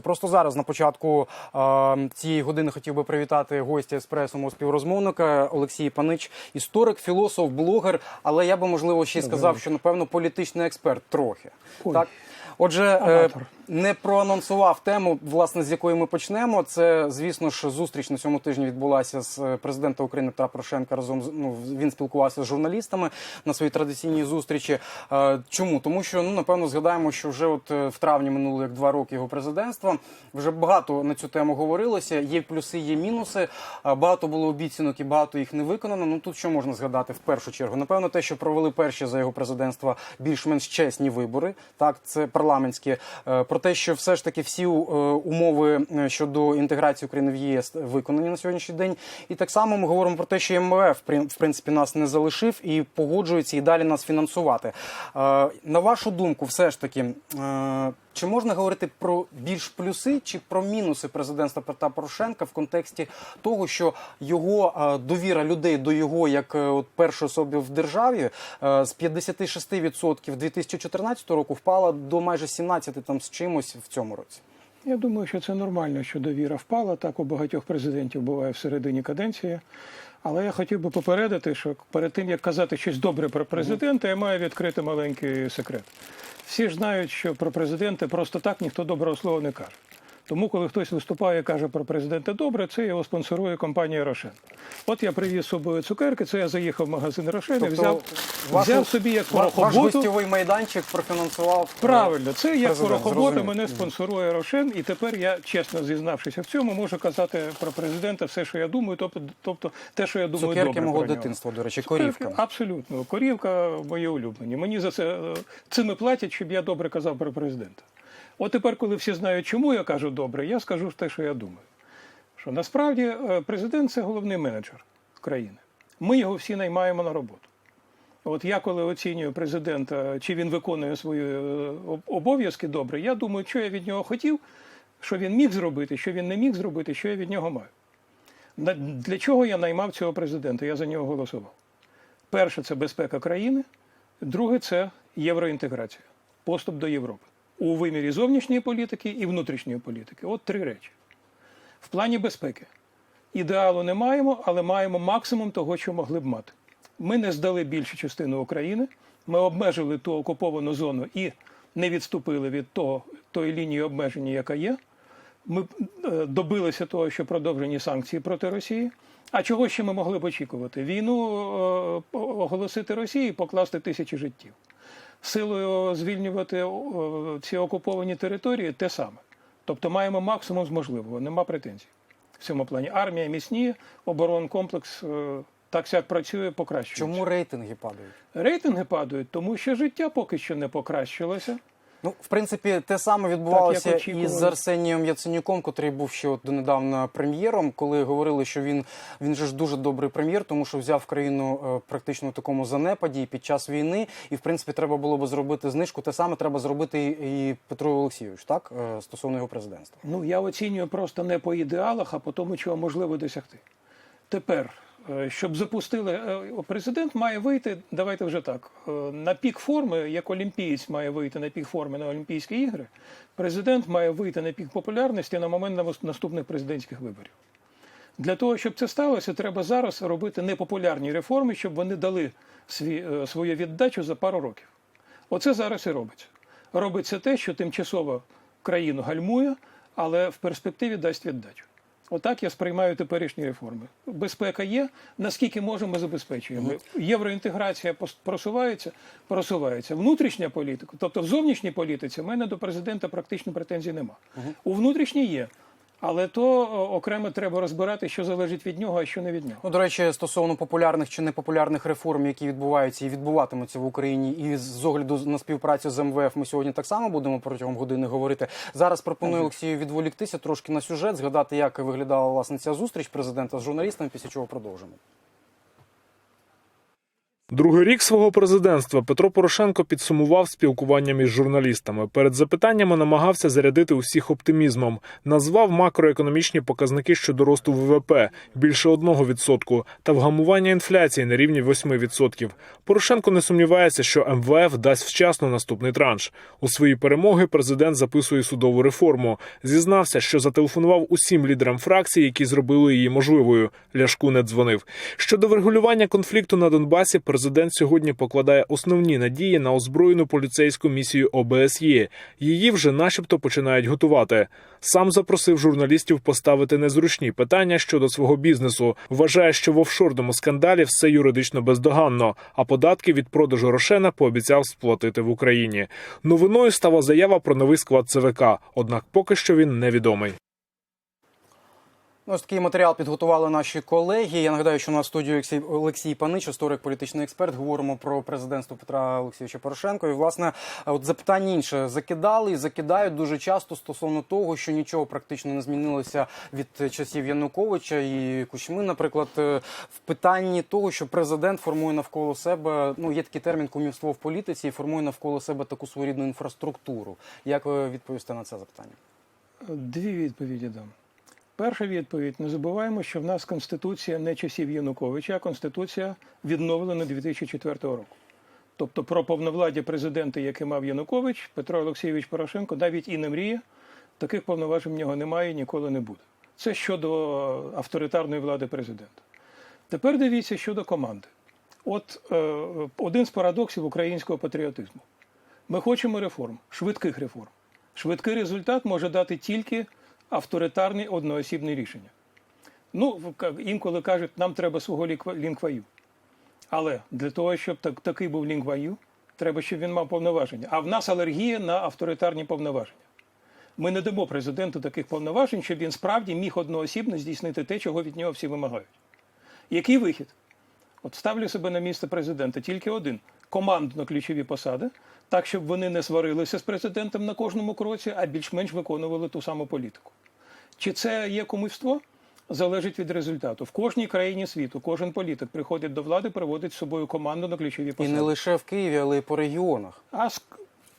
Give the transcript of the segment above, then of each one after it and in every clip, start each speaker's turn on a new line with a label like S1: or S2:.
S1: Просто зараз на початку е, цієї години хотів би привітати гостя еспресо мого співрозмовника Олексій Панич, історик, філософ, блогер. Але я би можливо ще й сказав, що напевно політичний експерт трохи.
S2: Ой.
S1: Так, отже, е,
S2: Аматор.
S1: не проанонсував тему, власне, з якої ми почнемо. Це, звісно ж, зустріч на цьому тижні відбулася з е, президента України Петра Порошенка. Разом ну він спілкувався з журналістами на своїй традиційній зустрічі. Е, Чому? Тому що ну напевно згадаємо, що вже от в травні минуло як два роки його президентства. Вже багато на цю тему говорилося. Є плюси, є мінуси. Багато було обіцянок і багато їх не виконано. Ну тут що можна згадати в першу чергу? Напевно, те, що провели перші за його президентства більш-менш чесні вибори. Так, це парламентські. Е, Про те, що все ж таки всі е, умови е, щодо інтеграції України в ЄС виконані на сьогоднішній день. І так само ми говоримо про те, що МВФ в принципі нас не залишив і погоджується і далі нас фінансувати. На вашу думку, все ж таки, чи можна говорити про більш плюси чи про мінуси президентства Петра Порошенка в контексті того, що його е, довіра людей до його як е, от першої особи в державі е, з 56% 2014 року впала до майже 17 там з чимось в цьому році?
S2: Я думаю, що це нормально, що довіра впала. Так у багатьох президентів буває в середині каденції. Але я хотів би попередити, що перед тим як казати щось добре про президента, я маю відкрити маленький секрет. Всі ж знають, що про президента просто так ніхто доброго слова не каже. Тому, коли хтось виступає і каже про президента добре, це його спонсорує компанія Рошен. От я привіз з собою цукерки, це я заїхав в магазин Рошен і
S1: Тобто
S2: взяв,
S1: вашу-
S2: взяв собі як
S1: Ва- Ваш гостєвий майданчик профінансував е,
S2: Правильно, це як порохобота мене спонсорує Рошен, і тепер я, чесно зізнавшися в цьому, можу казати про президента все, що я думаю, тобто, тобто те, що я думаю,
S1: Цукерки
S2: добре
S1: мого
S2: про нього.
S1: дитинства, до речі,
S2: Цукерки,
S1: корівка.
S2: Абсолютно. Корівка мої улюблені. Мені за це е, цими платять, щоб я добре казав про президента. От тепер, коли всі знають, чому я кажу добре, я скажу те, що я думаю. Що насправді е, президент це головний менеджер країни. Ми його всі наймаємо на роботу. От я коли оцінюю президента, чи він виконує свої е, обов'язки добре, я думаю, що я від нього хотів, що він міг зробити, що він не міг зробити, що я від нього маю. Для чого я наймав цього президента? Я за нього голосував. Перше це безпека країни, друге це євроінтеграція, поступ до Європи у вимірі зовнішньої політики і внутрішньої політики. От три речі. В плані безпеки ідеалу не маємо, але маємо максимум того, що могли б мати. Ми не здали більшу частину України, ми обмежили ту окуповану зону і не відступили від того, тої лінії обмеження, яка є. Ми е, добилися того, що продовжені санкції проти Росії. А чого ще ми могли б очікувати? Війну е, оголосити Росії і покласти тисячі життів. Силою звільнювати ці окуповані території те саме. Тобто маємо максимум з можливого, нема претензій. В цьому плані армія міцніє, оборонкомплекс е, так сяк працює, покращується.
S1: Чому рейтинги падають?
S2: Рейтинги падають, тому що життя поки що не покращилося.
S1: Ну, в принципі, те саме відбувалося
S2: Так,
S1: і з Арсенієм Яценюком, котрий був ще от донедавна прем'єром, коли говорили, що він він же ж дуже добрий прем'єр, тому що взяв країну е, практично в такому занепаді під час війни, і в принципі треба було би зробити знижку. Те саме треба зробити і, Петру Олексійович, так е, стосовно його президентства.
S2: Ну, я оцінюю просто не по ідеалах, а по тому, чого можливо досягти. Тепер, щоб запустили, е, президент має вийти, давайте вже так, е, на пік форми, як олімпієць має вийти на пік форми на Олімпійські ігри, президент має вийти на пік популярності на момент наступних президентських виборів. Для того, щоб це сталося, треба зараз робити непопулярні реформи, щоб вони дали свій, е, свою віддачу за пару років. Оце зараз і робиться. Робиться те, що тимчасово країну гальмує, але в перспективі дасть віддачу. Отак я сприймаю теперішні реформи. Безпека є, наскільки можемо, забезпечуємо. Євроінтеграція просувається, просувається. Внутрішня політика, тобто в зовнішній політиці, в мене до президента практично претензій нема. У внутрішній є. Але то окремо треба розбирати, що залежить від нього, а що не від нього.
S1: Ну, до речі, стосовно популярних чи непопулярних реформ, які відбуваються і відбуватимуться в Україні, і з огляду на співпрацю з МВФ, ми сьогодні так само будемо протягом години говорити. Зараз пропоную Олексію відволіктися трошки на сюжет, згадати, як виглядала власне ця зустріч президента з журналістами, після чого продовжимо.
S3: Другий рік свого президентства Петро Порошенко підсумував спілкуванням із журналістами. Перед запитаннями намагався зарядити усіх оптимізмом. Назвав макроекономічні показники щодо росту ВВП більше 1% та вгамування інфляції на рівні 8%. Порошенко не сумнівається, що МВФ дасть вчасно наступний транш. У свої перемоги президент записує судову реформу. Зізнався, що зателефонував усім лідерам фракцій, які зробили її можливою. Ляшку не дзвонив. Щодо врегулювання конфлікту на Донбасі, президент сьогодні покладає основні надії на озброєну поліцейську місію ОБСЄ. Її вже, начебто, починають готувати. Сам запросив журналістів поставити незручні питання щодо свого бізнесу. Вважає, що в офшорному скандалі все юридично бездоганно, а податки від продажу Рошена пообіцяв сплатити в Україні. Новиною стала заява про новий склад ЦВК, однак поки що він невідомий.
S1: Ну, Ось такий матеріал підготували наші колеги. Я нагадаю, що в студії Олексій, Панич, історик, політичний експерт. Говоримо про президентство Петра Олексійовича Порошенка. І власне, от запитання інше закидали і закидають дуже часто стосовно того, що нічого практично не змінилося від часів Януковича і Кучми. Наприклад, е, в питанні того, що президент формує навколо себе. Ну є такий термін кумівство в політиці, і формує навколо себе таку своєрідну інфраструктуру. Як ви відповісте на це запитання?
S2: Дві відповіді дам. Перша відповідь: не забуваємо, що в нас конституція не часів Януковича, а конституція відновлена 2004 року. Тобто про повновладдя президента, яке мав Янукович, Петро Олексійович Порошенко навіть і не мріє, таких повноважень в нього немає і ніколи не буде. Це щодо авторитарної влади президента. Тепер дивіться щодо команди. От е, один з парадоксів українського патріотизму. Ми хочемо реформ, швидких реформ. Швидкий результат може дати тільки авторитарне одноосібне рішення. Ну, інколи кажуть, нам треба свого лінкваю. Але для того, щоб так, такий був лінкваю, треба, щоб він мав повноваження. А в нас алергія на авторитарні повноваження. Ми не дамо президенту таких повноважень, щоб він справді міг одноосібно здійснити те, чого від нього всі вимагають. Який вихід? От ставлю себе на місце президента тільки один командно ключові посади, так щоб вони не сварилися з президентом на кожному кроці, а більш-менш виконували ту саму політику. Чи це є кумівство? Залежить від результату. В кожній країні світу кожен політик приходить до влади, приводить з собою команду на ключові посади.
S1: І не лише в Києві, але й по регіонах.
S2: А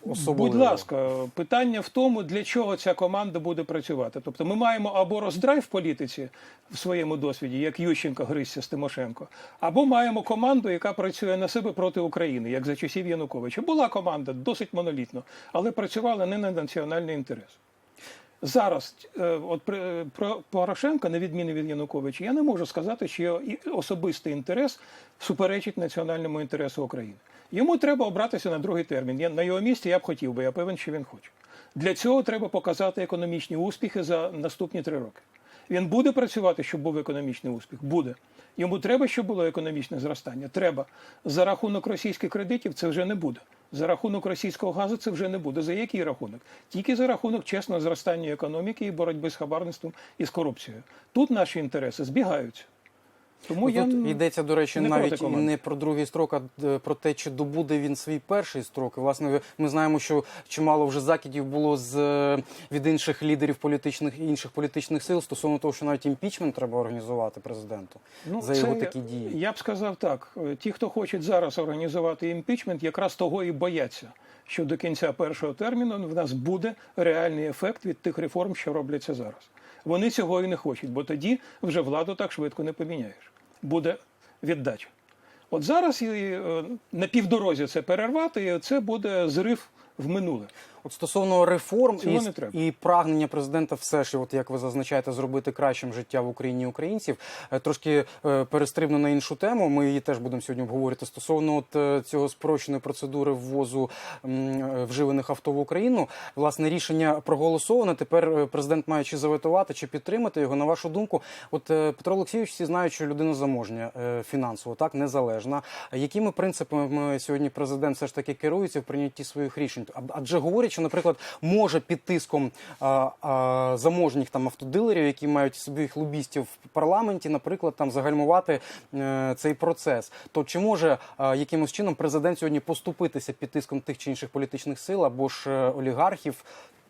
S1: Особливо.
S2: будь ласка, питання в тому, для чого ця команда буде працювати. Тобто, ми маємо або роздрай в політиці в своєму досвіді, як Ющенко гризся з Тимошенко, або маємо команду, яка працює на себе проти України, як за часів Януковича. Була команда досить монолітно, але працювала не на національний інтерес. Зараз, е, от е, про Порошенка, на відміну від Януковича, я не можу сказати, що його особистий інтерес суперечить національному інтересу України. Йому треба обратися на другий термін. Я, на його місці я б хотів би, я певен, що він хоче. Для цього треба показати економічні успіхи за наступні три роки. Він буде працювати, щоб був економічний успіх? Буде. Йому треба, щоб було економічне зростання? Треба. За рахунок російських кредитів це вже не буде. За рахунок російського газу це вже не буде. За який рахунок? Тільки за рахунок чесного зростання економіки і боротьби з хабарництвом і з корупцією. Тут наші інтереси збігаються. Тому я
S1: Тут йдеться, до речі,
S2: не
S1: навіть не про другий строк, а е, про те, чи добуде він свій перший строк. І, власне, ми знаємо, що чимало вже закидів було з е, від інших лідерів політичних і інших політичних сил стосовно того, що навіть імпічмент треба організувати президенту за його
S2: Ну, це-
S1: такі дії.
S2: Я б сказав так: е, ті, хто хочуть зараз організувати імпічмент, якраз того і бояться, що до кінця першого терміну в нас буде реальний ефект від тих реформ, що робляться зараз. Вони цього і не хочуть, бо тоді вже владу так швидко не поміняєш. Буде віддача. От зараз е, на півдорозі це перервати, і це буде зрив в минуле.
S1: От стосовно реформ
S2: Цього
S1: і,
S2: не треба.
S1: і прагнення президента, все ж, от як ви зазначаєте, зробити кращим життя в Україні українців. е, Трошки е, перестрибну на іншу тему. Ми її теж будемо сьогодні обговорювати стосовно от е, цього спрощеної процедури ввозу вживаних авто в Україну. Власне рішення проголосоване. Тепер президент має чи заветувати, чи підтримати його. На вашу думку, от Петро Олексійович всі знають, що людина заможня фінансово, так незалежна. Якими принципами сьогодні президент все ж таки керується в прийнятті своїх рішень? Адже говорять, що, наприклад, може під тиском а, а, заможніх там автодилерів, які мають своїх лобістів в парламенті, наприклад, там загальмувати е, цей процес. То чи може а, якимось чином президент сьогодні поступитися під тиском тих чи інших політичних сил або ж е, олігархів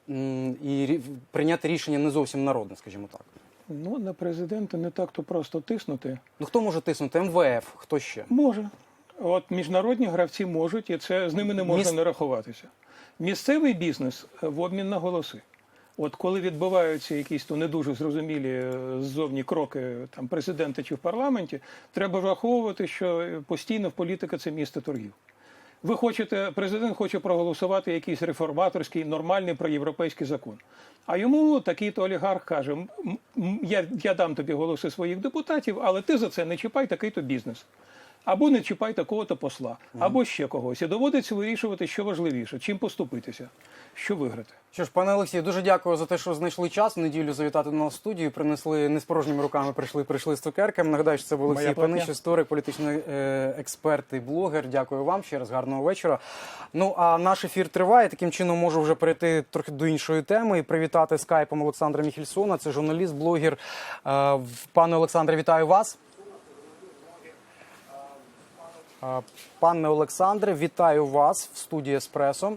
S1: м, і прийняти рішення не зовсім народне, скажімо так?
S2: Ну, на президента не так то просто тиснути.
S1: Ну хто може тиснути? МВФ, хто ще?
S2: Може. От міжнародні гравці можуть, і це з ними не можна
S1: Міс-
S2: не рахуватися. Місцевий бізнес е, в обмін на голоси. От коли відбуваються якісь то не дуже зрозумілі е, ззовні кроки там президента чи в парламенті, треба враховувати, що е, постійно в політика це місце торгів. Ви хочете, президент хоче проголосувати якийсь реформаторський, нормальний проєвропейський закон. А йому такий-то олігарх каже: «М- м, я, я дам тобі голоси своїх депутатів, але ти за це не чіпай такий-то бізнес. Або не чіпай такого-то посла, або ще когось. І доводиться вирішувати, що важливіше, чим поступитися, що виграти.
S1: Що ж, пане Олексію, дуже дякую за те, що знайшли час в неділю завітати до нас в студію. Принесли не з порожніми руками, прийшли, прийшли з цукерками. Нагадаю, що це був Олексій. Панич, історик, політичний е, експерт і блогер. Дякую вам ще раз, гарного вечора. Ну а наш ефір триває. Таким чином можу вже перейти трохи до іншої теми і привітати скайпом Олександра Міхельсона. Це журналіст, блогер. Е, пане Олександре, вітаю вас. Пане Олександре, вітаю вас в студії Еспресо.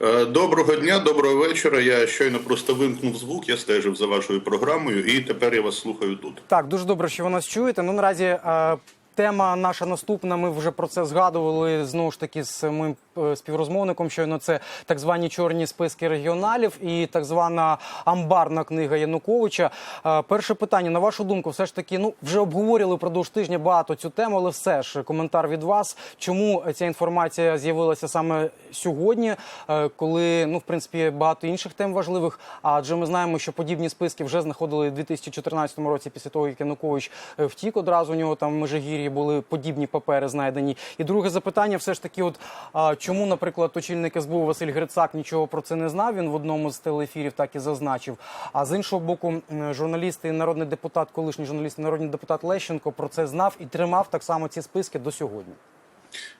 S4: Е, Доброго дня, доброго вечора. Я щойно просто вимкнув звук, я стежив за вашою програмою, і тепер я вас слухаю тут.
S1: Так, дуже добре, що ви нас чуєте. Ну наразі е, тема наша наступна. Ми вже про це згадували знову ж таки з моїм е, співрозмовником. Щойно це так звані чорні списки регіоналів і так звана амбарна книга Януковича. Е, перше питання на вашу думку, все ж таки, ну вже обговорювали впродовж тижня багато цю тему, але все ж коментар від вас. Чому ця інформація з'явилася саме сьогодні, е, коли ну в принципі багато інших тем важливих? Адже ми знаємо, що подібні списки вже знаходили у 2014 році після того, як Янукович втік одразу. У нього там в Межигір'ї були подібні папери знайдені. І друге запитання, все ж таки, от чому, наприклад, очільник СБУ Василь Грицак нічого про це не знав? Він в одному з телеефірів так і зазначив. А з іншого боку, журналісти, народний депутат, колишній журналіст народний депутат Лещенко про це знав і тримав так само ці списки до сьогодні.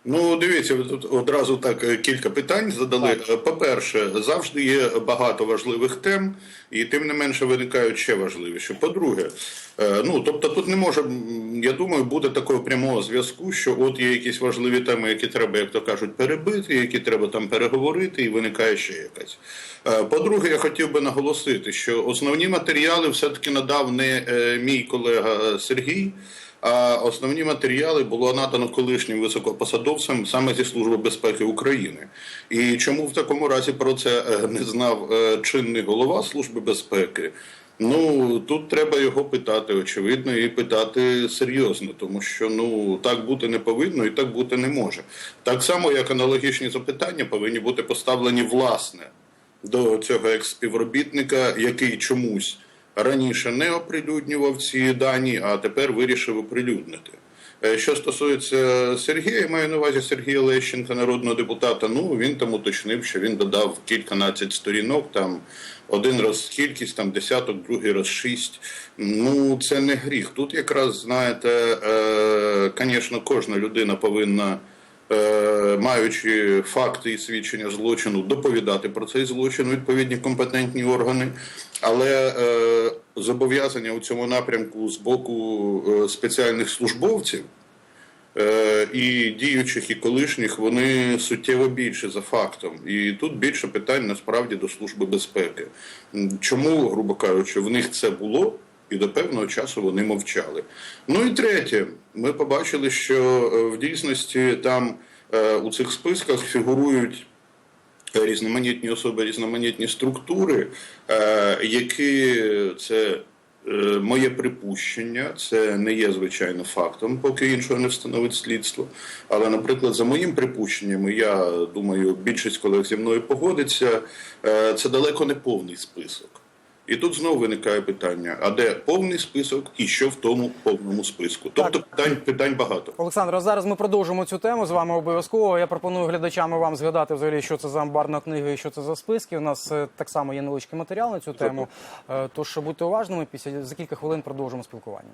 S4: Ну, дивіться, тут одразу так е, кілька питань задали. Е, По-перше, завжди є багато важливих тем, і тим не менше виникають ще важливіші. По-друге, е, ну тобто тут не може, я думаю, буде такого прямого зв'язку, що от є якісь важливі теми, які треба, як то кажуть, перебити, які треба там переговорити, і виникає ще якась. По-друге, я хотів би наголосити, що основні матеріали все-таки надав не мій колега Сергій. Основні матеріали було надано колишнім високопосадовцям саме зі Служби безпеки України. І чому в такому разі про це е, не знав е, чинний голова Служби безпеки? Ну тут треба його питати, очевидно, і питати серйозно, тому що ну так бути не повинно і так бути не може. Так само, як аналогічні запитання повинні бути поставлені власне до цього екс-співробітника, який чомусь раніше не оприлюднював ці дані, а тепер вирішив оприлюднити. Е, Що стосується Сергія, маю на увазі Сергія Лещенка, народного депутата. Ну він там уточнив, що він додав кільканадцять сторінок, там один раз кількість, там десяток, другий раз шість. Ну це не гріх. Тут якраз знаєте, е, звісно, кожна людина повинна е, маючи факти і свідчення злочину, доповідати про цей злочин відповідні компетентні органи. Але е, зобов'язання у цьому напрямку з боку е, спеціальних службовців е, і діючих, і колишніх, вони суттєво більше за фактом. І тут більше питань насправді до Служби безпеки. Чому, грубо кажучи, в них це було? І до певного часу вони мовчали. Ну і третє, ми побачили, що е, в дійсності там е, у цих списках фігурують різноманітні особи, різноманітні структури, е, які це моє припущення, це не є звичайно фактом, поки іншого не встановить слідство. Але, наприклад, за моїм припущенням, я думаю, більшість колег зі мною погодиться, це далеко не повний список. І тут знову виникає питання: а де повний список і що в тому повному списку? Тобто питань, питань багато.
S1: Олександр, зараз ми продовжимо цю тему з вами обов'язково. Я пропоную глядачам і вам згадати взагалі, що це за амбарна книга і що це за списки. У нас е, так само є невеличкий матеріал на цю тему. Е, Тож будьте уважними. Після за кілька хвилин продовжимо спілкування.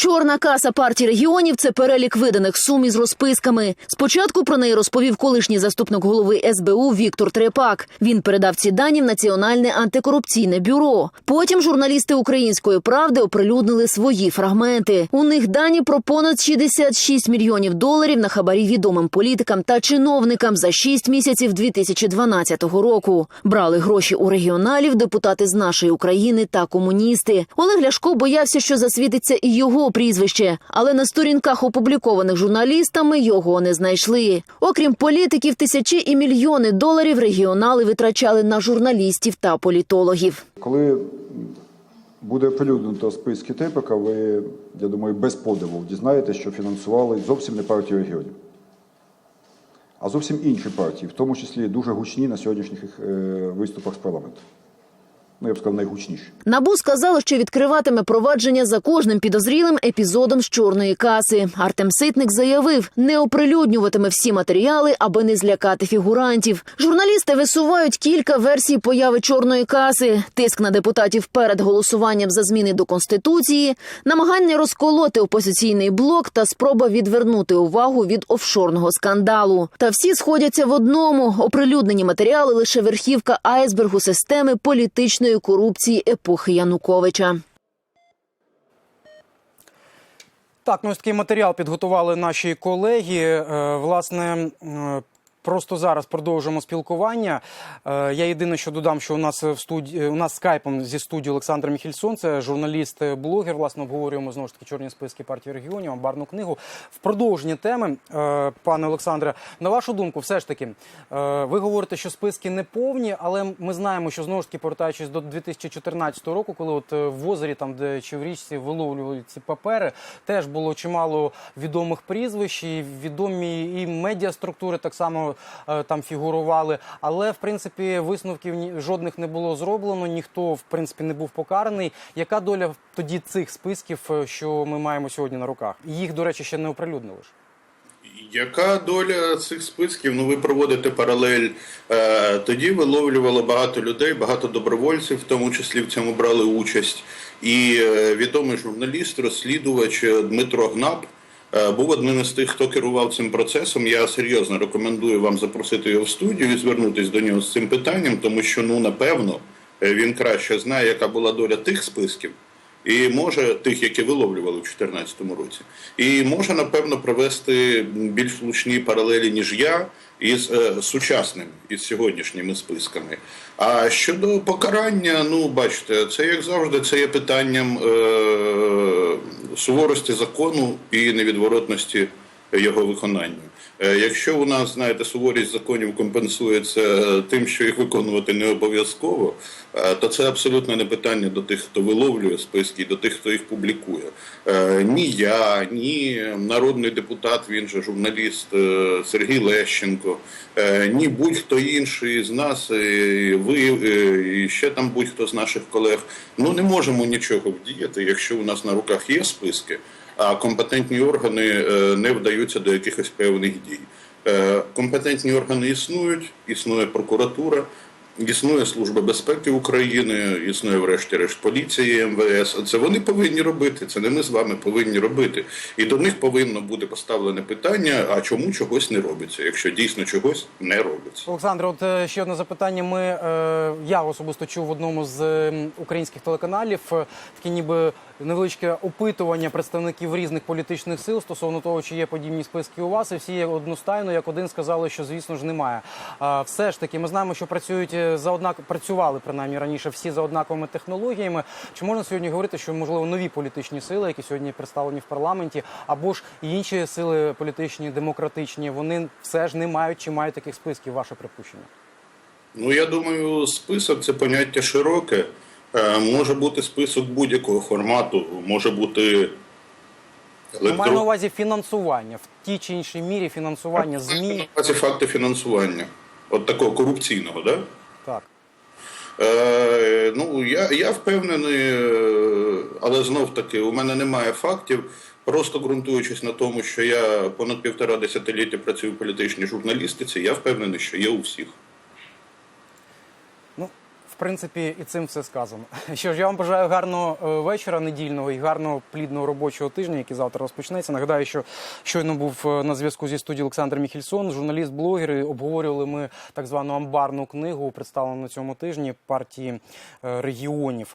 S5: Чорна каса партії регіонів це перелік виданих сум із розписками. Спочатку про неї розповів колишній заступник голови СБУ Віктор Трепак. Він передав ці дані в Національне антикорупційне бюро. Потім журналісти української правди оприлюднили свої фрагменти. У них дані про понад 66 мільйонів доларів на хабарі відомим політикам та чиновникам за 6 місяців 2012 року. Брали гроші у регіоналів, депутати з нашої України та комуністи. Олег Ляшко боявся, що засвітиться і його прізвище, але на сторінках, опублікованих журналістами, його не знайшли. Окрім політиків, тисячі і мільйони доларів регіонали витрачали на журналістів та політологів.
S6: Коли буде оприлюднено списки Типика, ви, я думаю, без подиву дізнаєтесь, що фінансували зовсім не партію регіонів, а зовсім інші партії, в тому числі дуже гучні на сьогоднішніх е, виступах з парламенту. Ну, я б сказав, найгучніші.
S5: Набу сказало, що відкриватиме провадження за кожним підозрілим епізодом з чорної каси. Артем Ситник заявив, не оприлюднюватиме всі матеріали, аби не злякати фігурантів. Журналісти висувають кілька версій появи чорної каси: тиск на депутатів перед голосуванням за зміни до конституції, намагання розколоти опозиційний блок та спроба відвернути увагу від офшорного скандалу. Та всі сходяться в одному: оприлюднені матеріали лише верхівка айсбергу системи політичної корупції епохи Януковича.
S1: Так, ну ось такий матеріал підготували наші колеги. Е, Власне, е, просто зараз продовжимо спілкування. Е, Я єдине, що додам, що у нас в студії у нас скайпом зі студії Олександр Міхільсон, це журналіст, е, блогер. Власне, обговорюємо знову ж таки чорні списки партії регіонів, амбарну книгу. В продовженні теми, е, пане Олександре, на вашу думку, все ж таки, е, ви говорите, що списки не повні, але ми знаємо, що знову ж таки повертаючись до 2014 року, коли от в озері, там де чи в річці виловлювали ці папери, теж було чимало відомих прізвищ, і відомі і медіаструктури так само е, там фігурували. Але в принципі висновків жодних не було зроблено, ніхто в принципі не був покараний. Яка доля тоді цих списків, е, що ми маємо сьогодні на руках? Їх, до речі, ще не оприлюднили ж.
S4: Яка доля цих списків? Ну, ви проводите паралель. Е, Тоді виловлювало багато людей, багато добровольців, в тому числі в цьому брали участь. І відомий журналіст, розслідувач Дмитро Гнап е, був одним із тих, хто керував цим процесом. Я серйозно рекомендую вам запросити його в студію і звернутися до нього з цим питанням, тому що ну напевно е, він краще знає, яка була доля тих списків. І може тих, які виловлювали в 2014 році, і може напевно провести більш влучні паралелі ніж я із е, сучасними із сьогоднішніми списками. А щодо покарання, ну бачите, це як завжди, це є питанням е, суворості закону і невідворотності його виконання. Е, Якщо у нас, знаєте, суворість законів компенсується тим, що їх виконувати не обов'язково, е, то це абсолютно не питання до тих, хто виловлює списки, до тих, хто їх публікує. Е, Ні я, ні народний депутат, він же журналіст Сергій Лещенко, ні будь-хто інший з нас, і ви і ще там будь-хто з наших колег, ну не можемо нічого вдіяти, якщо у нас на руках є списки а компетентні органи е, не вдаються до якихось певних дій. Е, Компетентні органи існують, існує прокуратура, існує Служба безпеки України, існує врешті-решт поліція, МВС. Це вони повинні робити. Це не ми з вами повинні робити. І до них повинно бути поставлене питання: а чому чогось не робиться, якщо дійсно чогось не робиться.
S1: Олександре, от е, ще одне запитання. Ми я особисто чув в одному з українських телеканалів таке ніби невеличке опитування представників різних політичних сил стосовно того, чи є подібні списки у вас, і всі одностайно, як один сказали, що звісно ж немає. Все ж таки, ми знаємо, що працюють е, за однак працювали принаймні раніше всі за однаковими технологіями. Чи можна сьогодні говорити, що можливо нові політичні сили, які сьогодні представлені в парламенті, або ж інші сили політичні, демократичні, вони все ж не мають чи мають таких списків? Ваше припущення?
S4: Ну, я думаю, список це поняття широке. Е, Може бути список будь-якого формату, може бути
S1: Ну, маю на увазі фінансування в тій чи іншій мірі фінансування змі.
S4: Це факти фінансування. От такого корупційного, да?
S1: Так.
S4: Е, ну, я, я впевнений, е, але знов таки у мене немає фактів. Просто ґрунтуючись на тому, що я понад півтора десятиліття працюю в політичній журналістиці, я впевнений, що є у всіх.
S1: Принципі, і цим все сказано. Що ж, я вам бажаю гарного е, вечора недільного і гарного плідного робочого тижня, який завтра розпочнеться. Нагадаю, що щойно був е, на зв'язку зі студією Олександр Міхільсон, журналіст, блогер. І Обговорювали ми так звану амбарну книгу, представлену на цьому тижні партії е, регіонів.